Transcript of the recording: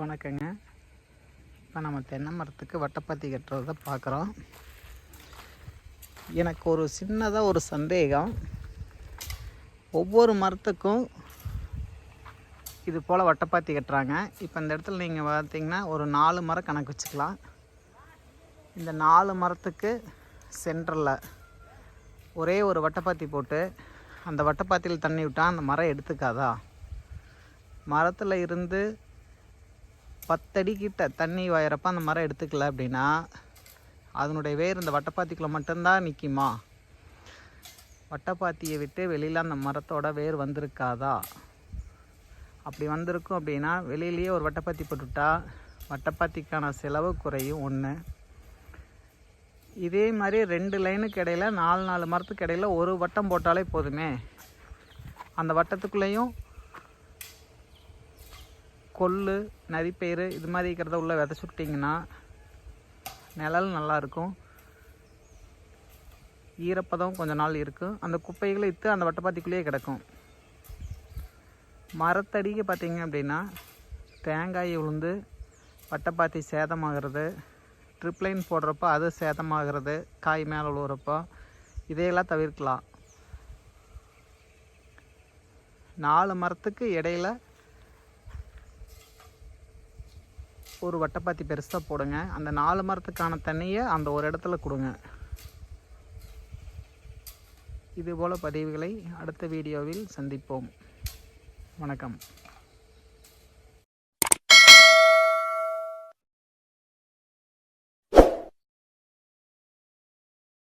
வணக்கங்க. இப்போ நம்ம தென்னை மரத்துக்கு வட்டப்பாத்தி கட்டுறத பார்க்குறோம். எனக்கு ஒரு சின்னதாக ஒரு சந்தேகம். ஒவ்வொரு மரத்துக்கும் இது போல் வட்டப்பாத்தி கட்டுறாங்க. இப்போ இந்த இடத்துல நீங்கள் பார்த்தீங்கன்னா ஒரு நாலு மரம் கணக்கு வச்சுக்கலாம். இந்த நாலு மரத்துக்கு சென்டரில் ஒரே ஒரு வட்டப்பாத்தி போட்டு அந்த வட்டப்பாத்தியில் தண்ணி விட்டால் அந்த மரம் எடுத்துக்காதா? மரத்தில் இருந்து பத்தடி கிட்ட தண்ணி வாயிறப்ப அந்த மரம் எடுத்துக்கல அப்படின்னா அதனுடைய வேர் இந்த வட்டப்பாத்திக்குள்ளே மட்டும்தான் நிற்குமா வட்டப்பாத்தியை விட்டு வெளியில் அந்த மரத்தோட வேர் வந்திருக்காதா? அப்படி வந்திருக்கும் அப்படின்னா வெளியிலேயே ஒரு வட்டப்பாத்தி போட்டுவிட்டா வட்டப்பாத்திக்கான செலவு குறையும் ஒன்று இதே மாதிரி ரெண்டு லைனுக்கு இடையில் நாலு நாலு மரத்துக்கு இடையில் ஒரு வட்டம் போட்டாலே போதுமே. அந்த வட்டத்துக்குள்ளேயும் கொள்ளு நதிப்பயிறு இது மாதிரி இருக்கிறத உள்ளே விதைச்சு விட்டிங்கன்னா நிழல் நல்லாயிருக்கும் ஈரப்பதம் கொஞ்ச நாள் இருக்கும் அந்த குப்பைகளை இத்து அந்த வட்டப்பாத்திக்குள்ளேயே கிடக்கும். மரத்தடிக்கு பார்த்தீங்க அப்படின்னா தேங்காய் உளுந்து வட்டப்பாத்தி சேதமாகிறது ட்ரிப்ளைன் போடுறப்போ அது சேதமாகிறது காய் மேலே உழுவுறப்போ இதையெல்லாம் தவிர்க்கலாம். நாலு மரத்துக்கு இடையில ஒரு வட்டப்பாத்தி பெருசாக போடுங்க. அந்த நாலு மரத்துக்கான தண்ணியை அந்த ஒரு இடத்துல கொடுங்க. இதுபோல் பதிவுகளை அடுத்த வீடியோவில் சந்திப்போம். வணக்கம்.